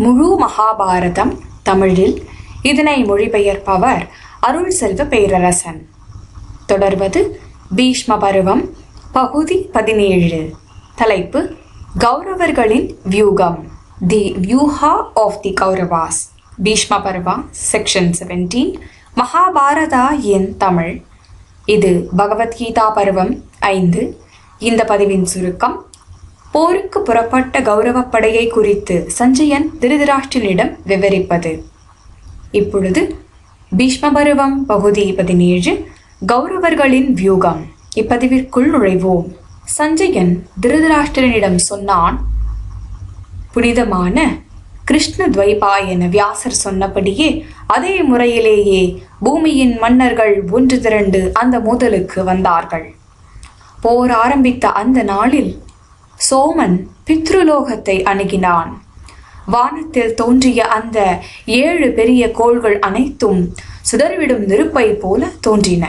முழு மகாபாரதம் தமிழில். இதனை மொழிபெயர்ப்பவர் அருள் செல்வ பேரரசன். தொடர்வது பீஷ்ம பருவம் பகுதி பதினேழு. தலைப்பு கௌரவர்களின் வியூகம். The Vyuha of the Kauravas. Bhishma Parva section seventeen Mahabharata in Tamil. இது பகவத்கீதா பருவம் ஐந்து. இந்த பதிவின் சுருக்கம் போருக்கு புறப்பட்ட கௌரவப்படையை குறித்து சஞ்சயன் திருதராஷ்டிரனிடம் விவரிப்பது. இப்பொழுது பீஷ்மபருவம் பகுதி பதினேழு கௌரவர்களின் வியூகம். இப்பதிவிற்குள் நுழைவோம். சஞ்சயன் திருதராஷ்டிரனிடம் சொன்னான் புனிதமான கிருஷ்ண துவைபாயன வியாசர் சொன்னபடியே அதே முறையிலேயே பூமியின் மன்னர்கள் ஒன்று திரண்டு அந்த மோதலுக்கு வந்தார்கள். போர் ஆரம்பித்த அந்த நாளில் சோமன் பித்ருலோகத்தை அணுகினான். வானத்தில் தோன்றிய அந்த ஏழு பெரிய கோள்கள் அனைத்தும் சுடர்விடும் நெருப்பை போல தோன்றின.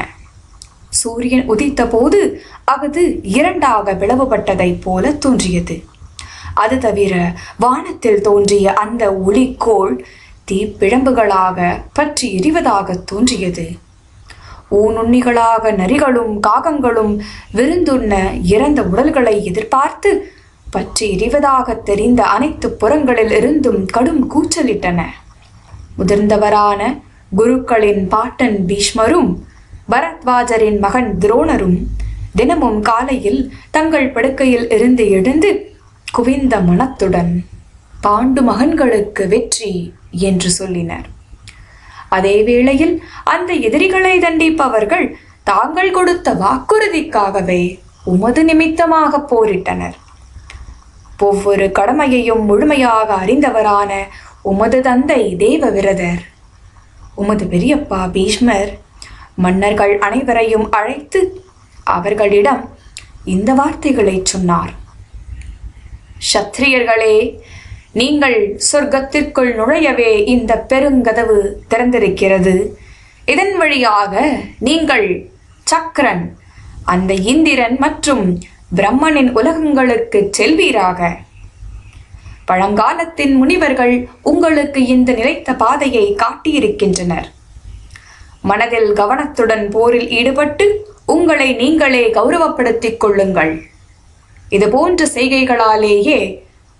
சூரியன் உதித்த போது அது இரண்டாக பிளவுபட்டதைப் போல தோன்றியது. அது தவிர வானத்தில் தோன்றிய அந்த ஒளிக்கோள் தீப்பிழம்புகளாக பற்றி எரிவதாக தோன்றியது. ஊனுண்ணிகளாக நரிகளும் காகங்களும் விருந்துண்ண இறந்த உடல்களை எதிர்பார்த்து பற்றி எறிவதாக தெரிந்த அனைத்து புறங்களில் இருந்தும் கடும் கூச்சலிட்டன. முதிர்ந்தவரான குருக்களின் பாட்டன் பீஷ்மரும் பரத்வாஜரின் மகன் துரோணரும் தினமும் காலையில் தங்கள் படுக்கையில் இருந்து எழுந்து குவிந்த மனத்துடன் பாண்டு மகன்களுக்கு வெற்றி என்று சொல்லினர். அதே வேளையில் அந்த எதிரிகளை தண்டிப்பவர்கள் தாங்கள் கொடுத்த வாக்குறுதிக்காகவே உமது நிமித்தமாக போரிட்டனர். ஒவ்வொரு கடமையையும் முழுமையாக அறிந்தவரான உமது தந்தை தேவவிரதர். உமது பெரியப்பா பீஷ்மர் மன்னர்கள் அனைவரையும் அழைத்து அவர்களிடம் இந்த வார்த்தைகளை சொன்னார். சத்திரியர்களே நீங்கள் சொர்க்கத்திற்குள் நுழையவே இந்த பெருங்கதவு திறந்திருக்கிறது. இதன் வழியாக நீங்கள் சக்கரன் அந்த இந்திரன் மற்றும் பிரம்மனின் உலகங்களுக்கு செல்வீராக. பழங்காலத்தின் முனிவர்கள் உங்களுக்கு இந்த நிலைத்த பாதையை காட்டியிருக்கின்றனர். மனதில் கவனத்துடன் போரில் ஈடுபட்டு உங்களை நீங்களே கௌரவப்படுத்திக் கொள்ளுங்கள். இது போன்ற செய்கைகளாலேயே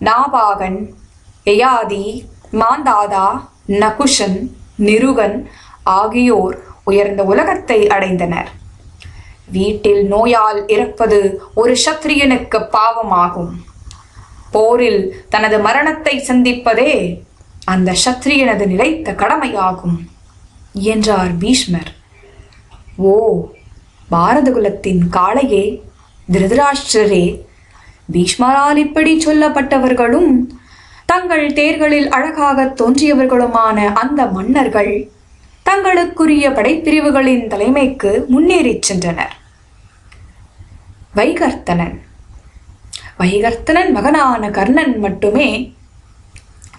நாபாகன் எயாதி மாந்தாதா நகுஷன் நிருகன் ஆகியோர் உயர்ந்த உலகத்தை அடைந்தனர். வீட்டில் நோயால் இறப்பது ஒரு சத்திரியனுக்கு பாவமாகும். போரில் தனது மரணத்தை சந்திப்பதே அந்த சத்திரியனது நிலைத்த கடமையாகும் என்றார் பீஷ்மர். ஓ பாரதகுலத்தின் காளையே திருதராஷ்டிரரே பீஷ்மரால் இப்படி சொல்லப்பட்டவர்களும் தங்கள் தேர்களில் அழகாக தோன்றியவர்களுமான அந்த மன்னர்கள் தங்களுக்குரிய படைப்பிரிவுகளின் தலைமைக்கு முன்னேறிச் சென்றனர். வைகர்த்தனன். வைகர்த்தனன் மகனான கர்ணன் மட்டுமே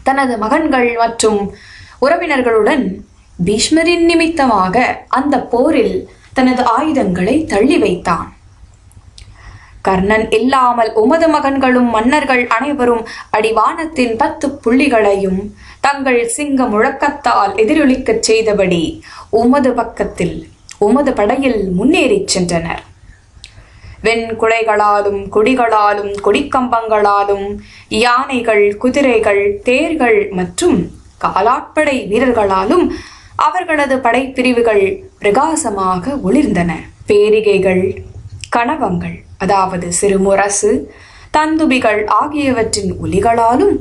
தனது மகன்கள் மற்றும் உறவினர்களுடன் பீஷ்மரின் நிமித்தமாக அந்த போரில் தனது ஆயுதங்களை தள்ளி வைத்தான். கர்ணன் இல்லாமல் உமது மகன்களும் மன்னர்கள் அனைவரும் அடிவானத்தின் பத்து புள்ளிகளையும் தங்கள் சிங்க முழக்கத்தால் எதிரொலிக்கச் செய்தபடி உமது பக்கத்தில் உமது படையில் முன்னேறிச் சென்றனர். வெண்குடைகளாலும் கொடிகளாலும் கொடிக்கம்பங்களாலும் யானைகள் குதிரைகள் தேர்கள் மற்றும் காலாட்படை வீரர்களாலும் அவர்களது படைப்பிரிவுகள் பிரகாசமாக ஒளிர்ந்தன. பேரிகைகள் கணவங்கள் அதாவது சிறுமுரசு தந்துபிகள் ஆகியவற்றின் ஒலிகளாலும்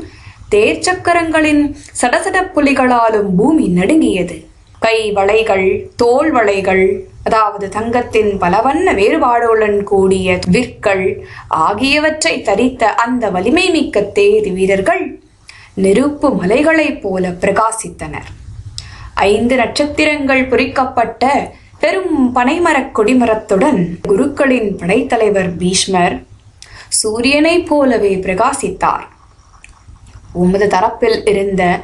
தேர்ச்சக்கரங்களின் சடசடப்புலிகளாலும் பூமி நடுங்கியது. கை வளைகள் தோல் வளைகள் அதாவது தங்கத்தின் பலவண்ண வேறுபாடுடன் கூடிய விற்கள் ஆகியவற்றை தரித்த அந்த வலிமை மிக்க தேர் வீரர்கள் நெருப்பு மலைகளைப் போல பிரகாசித்தனர். ஐந்து நட்சத்திரங்கள் பொறிக்கப்பட்ட பெரும் பனைமரக் கொடிமரத்துடன் குருக்களின் படைத்தலைவர் பீஷ்மர் சூரியனைப் போலவே பிரகாசித்தார். உமது தரப்பில் இருந்த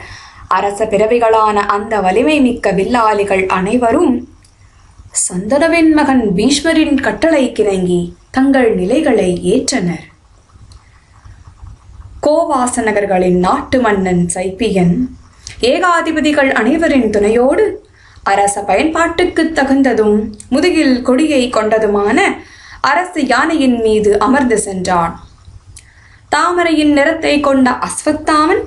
அரச பிறவிகளான அந்த வலிமை மிக்க வில்லாளிகள் அனைவரும் சந்தனவின் மகன் பீஷ்மரின் கட்டளை கிணங்கி தங்கள் நிலைகளை ஏற்றனர். கோவாச நகர்களின் நாட்டு மன்னன் சைப்பியன் ஏகாதிபதிகள் அனைவரின் துணையோடு அரச பயன்பாட்டுக்கு தகுந்ததும் முதுகில் கொடியை கொண்டதுமான அரசு யானையின் மீது அமர்ந்து சென்றான். தாமரையின் நிறத்தை கொண்ட அஸ்வத்தாமன்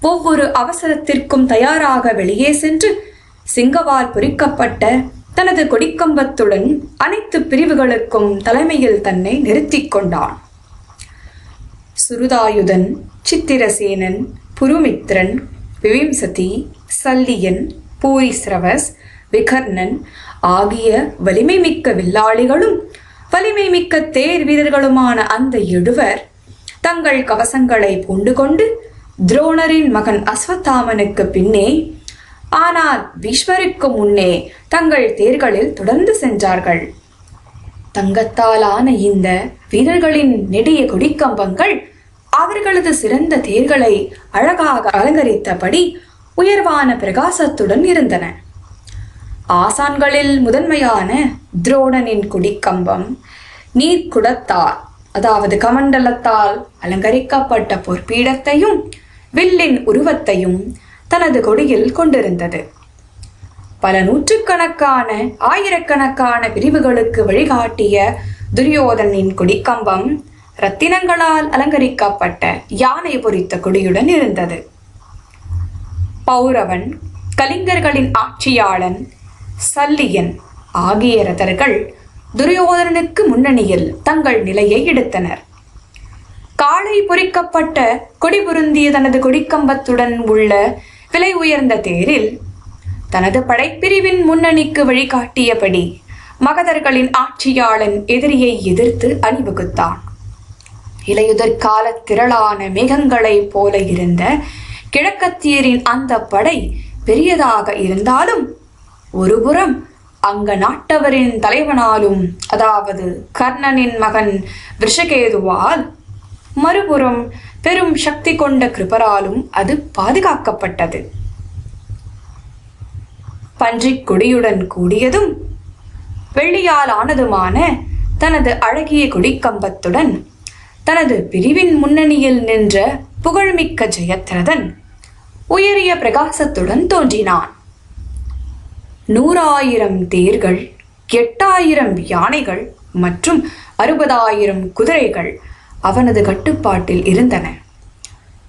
ஒவ்வொரு அவசரத்திற்கும் தயாராக வெளியே சென்று சிங்கவால் பொறிக்கப்பட்ட தனது கொடிக்கம்பத்துடன் அனைத்து பிரிவுகளுக்கும் தலைமையில் தன்னை நிறுத்திக் கொண்டான். சுருதாயுதன் சித்திரசேனன் புருமித்ரன் விவிம்சதி சல்லியன் பூரிஸ்ரவஸ் விகர்ணன் ஆகிய வலிமை மிக்க வில்லாளிகளும் வலிமை மிக்க தேர் வீரர்களுமான அந்த எழுவர் தங்கள் கவசங்களை பூண்டு கொண்டு துரோணரின் மகன் அஸ்வத்தாமனுக்கு பின்னே ஆனால் பீஷ்மருக்கு முன்னே தங்கள் தேர்களில் தொடர்ந்து சென்றார்கள். தங்கத்தாலான இந்த வீரர்களின் நெடிய கொடிக்கம்பங்கள் அவர்களது சிறந்த தேர்களை அழகாக அலங்கரித்தபடி உயர்வான பிரகாசத்துடன் இருந்தன. ஆசான்களில் முதன்மையான துரோணனின் குடிக்கம்பம் நீர்க்குடத்தால் அதாவது கமண்டலத்தால் அலங்கரிக்கப்பட்ட பொற்பீடத்தையும் வில்லின் உருவத்தையும் தனது கொடியில் கொண்டிருந்தது. பல நூற்றுக்கணக்கான ஆயிரக்கணக்கான பிரிவுகளுக்கு வழிகாட்டிய துரியோதனின் கொடிக்கம்பம் ரத்தினங்களால் அலங்கரிக்கப்பட்ட யானை பொறித்த கொடியுடன் இருந்தது. பௌரவன் கலிங்கர்களின் ஆட்சியாளன் சல்லியன் ஆகிய ரதர்கள் துரியோதனனுக்கு முன்னணியில் தங்கள் நிலையை எடுத்தனர். காளை பொறிக்கப்பட்ட கொடி பொருந்திய தனது கொடிக்கம்பத்துடன் உள்ள விலை உயர்ந்த தேரில் தனது படைப்பிரிவின் முன்னணிக்கு வழிகாட்டியபடி மகதர்களின் ஆட்சியாளன் எதிரியை எதிர்த்து அணிவகுத்தான். இலையுதிர் திரளான மேகங்களைப் போல இருந்த கிழக்கத்தியரின் அந்த படை பெரியதாக இருந்தாலும் ஒருபுறம் அங்க நாட்டவரின் தலைவனாலும் அதாவது கர்ணனின் மகன் விஷகேதுவால் மறுபுறம் பெரும் சக்தி கொண்ட கிருபராலும் அது பாதுகாக்கப்பட்டது. பன்றிக் கொடியுடன் கூடியதும் வெள்ளியால் ஆனதுமான தனது அழகிய கொடிக்கம்பத்துடன் தனது பிரிவின் முன்னணியில் நின்ற புகழ்மிக்க ஜெயத்ரதன் உயரிய பிரகாசத்துடன் தோன்றினான். நூறாயிரம் தேர்கள் எட்டாயிரம் யானைகள் மற்றும் அறுபதாயிரம் குதிரைகள் அவனது கட்டுப்பாட்டில் இருந்தன.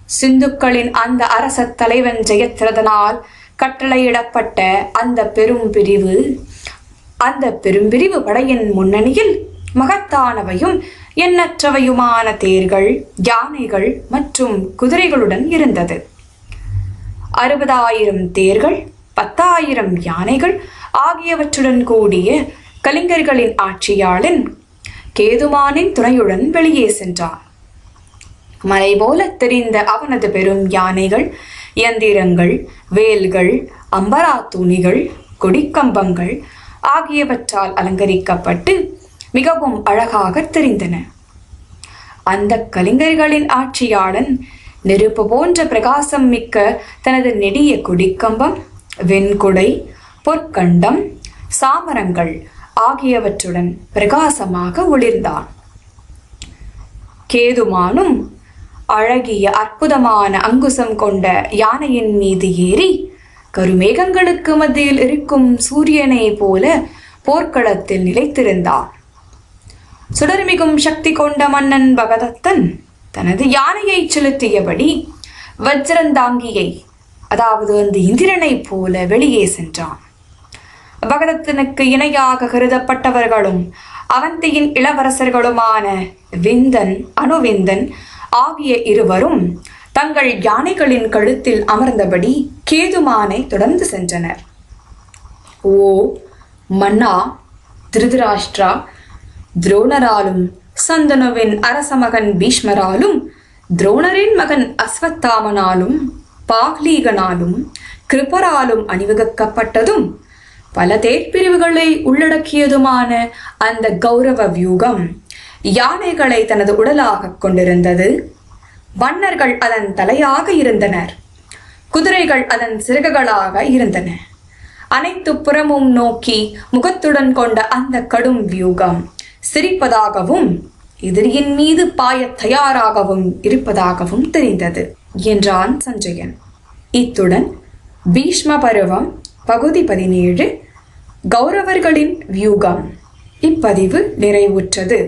சிந்துக்களின் அந்த அரச தலைவன் ஜெயத்ரதனால் கட்டளையிடப்பட்ட அந்த பெரும் பிரிவு அந்த பெரும்பிரிவு படையின் முன்னணியில் மகத்தானவையும் எண்ணற்றவையுமான தேர்கள் யானைகள் மற்றும் குதிரைகளுடன் இருந்தது. அறுபதாயிரம் தேர்கள் பத்தாயிரம் யானைகள் ஆகியவற்றுடன் கூடிய கலிங்கர்களின் ஆட்சியாளன் கேதுமானின் துணையுடன் வெளியே சென்றான். மலை போல தெரிந்த அவனது பெரும் யானைகள் இயந்திரங்கள் வேல்கள் அம்பரா துணிகள் கொடிக்கம்பங்கள் ஆகியவற்றால் அலங்கரிக்கப்பட்டு மிகவும் அழகாக தெரிந்தன. அந்த கலிங்கர்களின் ஆட்சியாளன் நெருப்பு போன்ற பிரகாசம் மிக்க தனது நெடிய கொடிக்கம்பம் வெண்குடை பொற்கண்டம் சாமரங்கள் ஆகியவற்றுடன் பிரகாசமாக ஒளிர்ந்தான். கேதுமானும் அழகிய அற்புதமான அங்குசம் கொண்ட யானையின் மீது ஏறி கருமேகங்களுக்கு மத்தியில் இருக்கும் சூரியனை போல போர்க்களத்தில் நிலைத்திருந்தான். சுடர்மிகும் சக்தி கொண்ட மன்னன் பகதத்தன் தனது யானையை செலுத்தியபடி வஜ்ரந்தாங்கியை அதாவது அந்த இந்திரனைப் போல வெளியே சென்றான். பகதத்தனுக்கு இணையாக கருதப்பட்டவர்களும் அவந்தியின் இளவரசர்களுமான விந்தன் அணுவிந்தன் ஆகிய இருவரும் தங்கள் யானைகளின் கழுத்தில் அமர்ந்தபடி கேதுமானை தொடர்ந்து சென்றனர். ஓ மன்னா திருதராஷ்டிரா துரோணராலும் சந்தனுவின் அரச மகன் பீஷ்மராலும் துரோணரின் மகன் அஸ்வத்தாமனாலும் பாக்லீகனாலும் கிருபராலும் அணிவகுக்கப்பட்டதும் பல தேர்பிரிவுகளை உள்ளடக்கியதுமான அந்த கௌரவ வியூகம் யானைகளை தனது உடலாக கொண்டிருந்தது. வண்ணர்கள் அதன் தலையாக இருந்தனர். குதிரைகள் அதன் சிறகுகளாக இருந்தன. அனைத்து புறமும் நோக்கி முகத்துடன் கொண்ட அந்த கடும் வியூகம் சிரிப்பதாகவும் எதிரியின் மீது பாயத் தயாராகவும் இருப்பதாகவும் தெரிந்தது என்றான் சஞ்சயன். இத்துடன் பீஷ்ம பருவம் பகுதி பதினேழு கௌரவர்களின் வியூகம் இப்பதிவு நிறைவுற்றது.